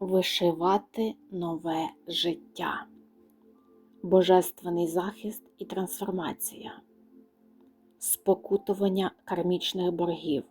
вишивати нове життя, божественний захист і трансформація, спокутування кармічних боргів,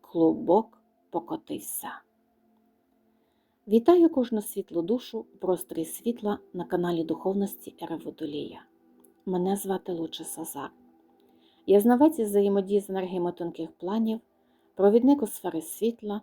клубок покотився. Вітаю кожну світлу душу у просторі світла на каналі Духовності Ери Водолія. Мене звати Луча Сазар. Я знавець із взаємодії з енергіями тонких планів, провідник у сфери світла,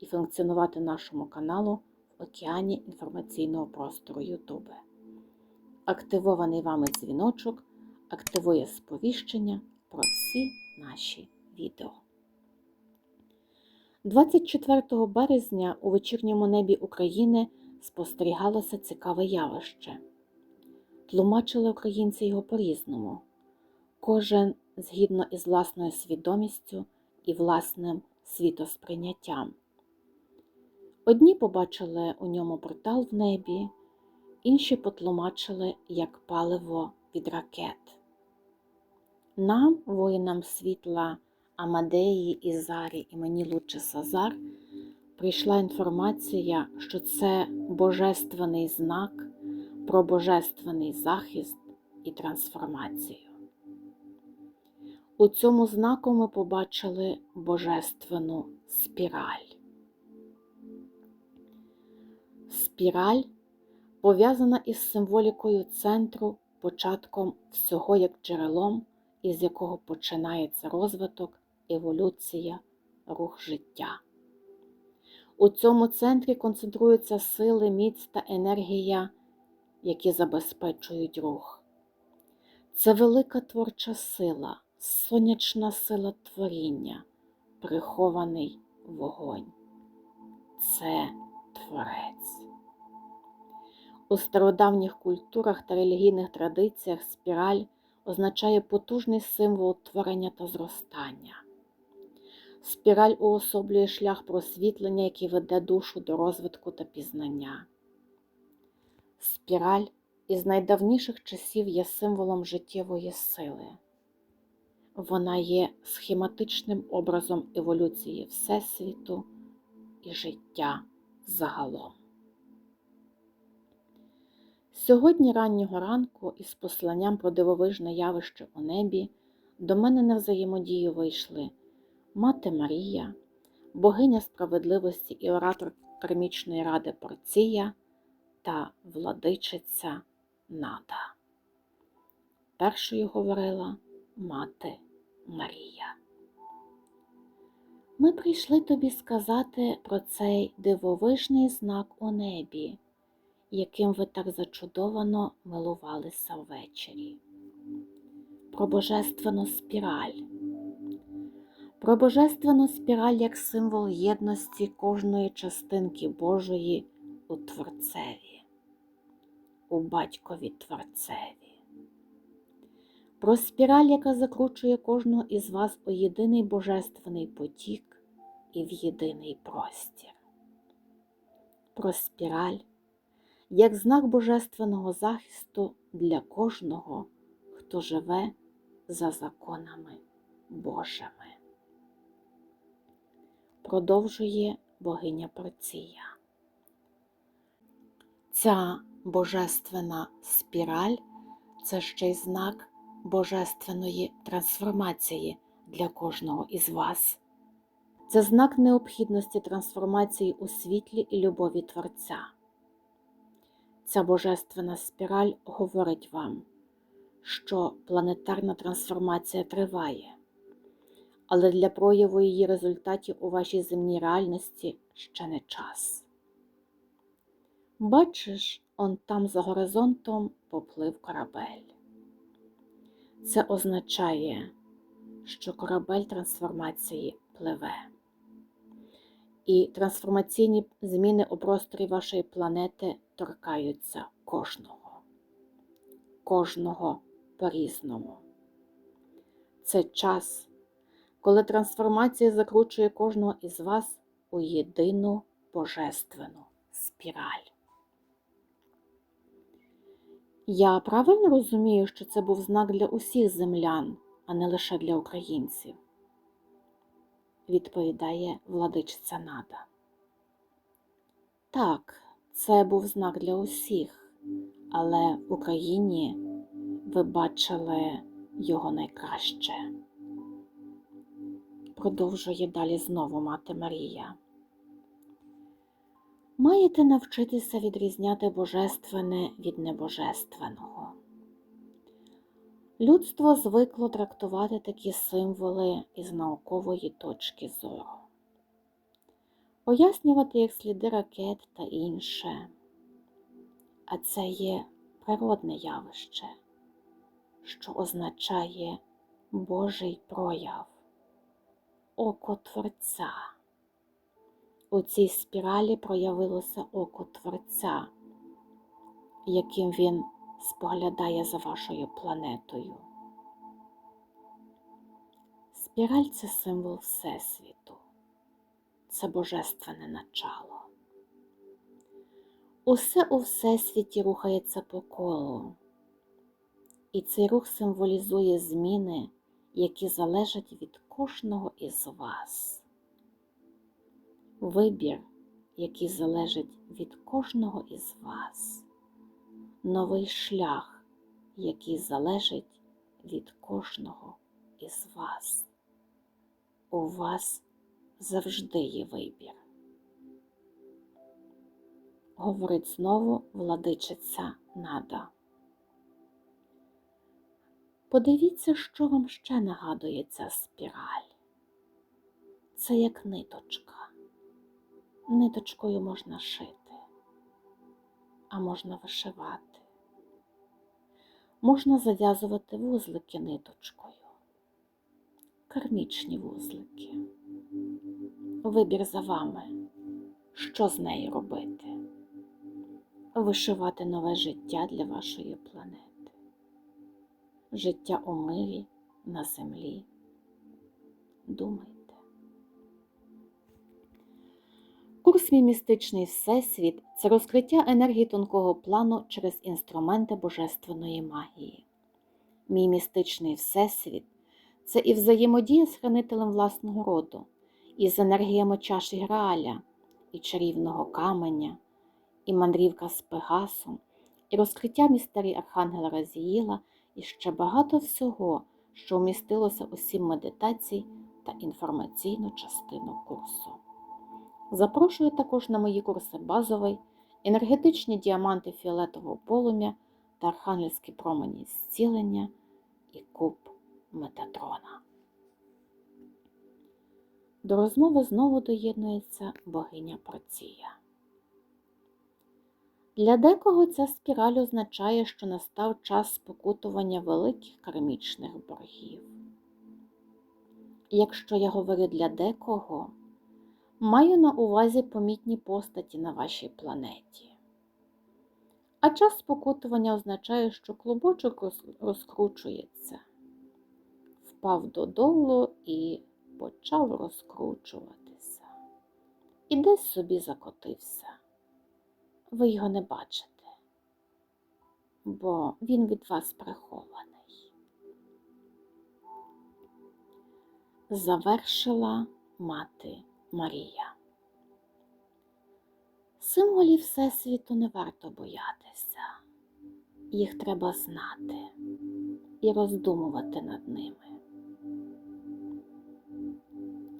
і функціонувати нашому каналу в океані інформаційного простору YouTube. Активований вами дзвіночок активує сповіщення про всі наші відео. 24 березня у вечірньому небі України спостерігалося цікаве явище. Тлумачили українці його по-різному, кожен згідно із власною свідомістю і власним світосприйняттям. Одні побачили у ньому портал в небі, інші потлумачили як паливо від ракет. Нам, воїнам світла Амадеї Ізарі і мені Луче Сазар, прийшла інформація, що це божественний знак про божественний захист і трансформацію. У цьому знаку ми побачили божественну спіраль. Спіраль пов'язана із символікою центру, початком всього як джерелом, із якого починається розвиток, еволюція, рух життя. У цьому центрі концентруються сили, міць та енергія, які забезпечують рух. Це велика творча сила, сонячна сила творіння, прихований вогонь. Це творець. У стародавніх культурах та релігійних традиціях спіраль означає потужний символ творення та зростання. Спіраль уособлює шлях просвітлення, який веде душу до розвитку та пізнання. Спіраль із найдавніших часів є символом життєвої сили. Вона є схематичним образом еволюції Всесвіту і життя загалом. Сьогодні раннього ранку із посланням про дивовижне явище у небі до мене на взаємодію вийшли Мати Марія, богиня справедливості і оратор Кармічної ради Порція та владичиця Нада. Першою говорила мати Марія. Ми прийшли тобі сказати про цей дивовижний знак у небі, яким ви так зачудовано милувалися ввечері, про божественну спіраль, про божественну спіраль як символ єдності кожної частинки Божої у Творцеві, у батькові Творцеві, про спіраль, яка закручує кожного із вас у єдиний божественний потік і в єдиний простір, про спіраль як знак божественного захисту для кожного, хто живе за законами Божими. Продовжує богиня Проція. Ця божественна спіраль це ще й знак божественної трансформації для кожного із вас. Це знак необхідності трансформації у світлі і любові Творця. Ця божественна спіраль говорить вам, що планетарна трансформація триває, але для прояву її результатів у вашій земній реальності ще не час. Бачиш, он там за горизонтом поплив корабель. Це означає, що корабель трансформації пливе. І трансформаційні зміни у просторі вашої планети торкаються кожного, кожного по-різному. Це час, коли трансформація закручує кожного із вас у єдину божественну спіраль. Я правильно розумію, що це був знак для усіх землян, а не лише для українців, відповідає владичиця Нада. Так, це був знак для усіх, але в Україні ви бачили його найкраще. Продовжує далі знову мати Марія. Маєте навчитися відрізняти божественне від небожественного. Людство звикло трактувати такі символи із наукової точки зору, пояснювати як сліди ракет та інше. А це є природне явище, що означає Божий прояв, око Творця. У цій спіралі проявилося око Творця, яким він споглядає за вашою планетою. Спіраль це символ Всесвіту, це божественне начало. Усе у Всесвіті рухається по колу, і цей рух символізує зміни, які залежать від кожного із вас. Вибір, який залежить від кожного із вас, новий шлях, який залежить від кожного із вас. У вас завжди є вибір. Говорить знову владичиця Нада. Подивіться, що вам ще нагадує ця спіраль. Це як ниточка. Ниточкою можна шити, а можна вишивати. Можна зав'язувати вузлики ниточкою, кармічні вузлики. Вибір за вами, що з нею робити, вишивати нове життя для вашої планети, життя у мирі на землі. Думайте. Курс «Мій містичний всесвіт це розкриття енергії тонкого плану через інструменти божественної магії. Мій містичний всесвіт це і взаємодія з хранителем власного роду, і з енергіями чаші Грааля, і чарівного каменя, і мандрівка з Пегасом, і розкриття містерій Архангела Разіїла, і ще багато всього, що вмістилося у сім медитацій та інформаційну частину курсу. Запрошую також на мої курси базовий, енергетичні діаманти фіолетового полум'я та архангельські промені зцілення і куб Метатрона. До розмови знову доєднується богиня Проція. Для декого ця спіраль означає, що настав час спокутування великих кармічних боргів. Якщо я говорю для декого, маю на увазі помітні постаті на вашій планеті. А час спокутування означає, що клубочок розкручується, впав додолу і почав розкручуватися. І десь собі закотився. Ви його не бачите, бо він від вас прихований. Завершила мати Марія. Символів Всесвіту не варто боятися, їх треба знати і роздумувати над ними.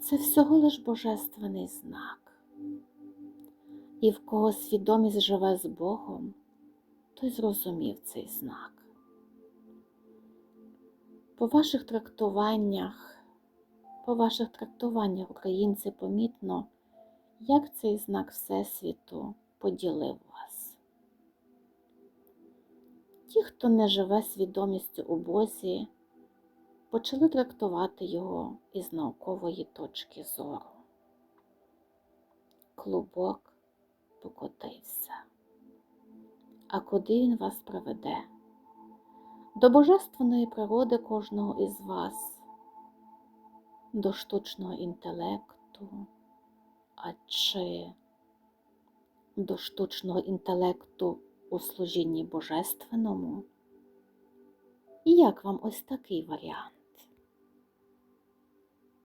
Це всього лиш божественний знак, і в кого свідомість живе з Богом, той зрозумів цей знак. По ваших трактуваннях по ваших трактуваннях українці помітно, як цей знак Всесвіту поділив вас. Ті, хто не живе свідомістю у Бозі, почали трактувати його із наукової точки зору. клубок покотився. А куди він вас приведе? До божественної природи кожного із вас, до штучного інтелекту, а чи до штучного інтелекту у служінні божественному? І як вам ось такий варіант?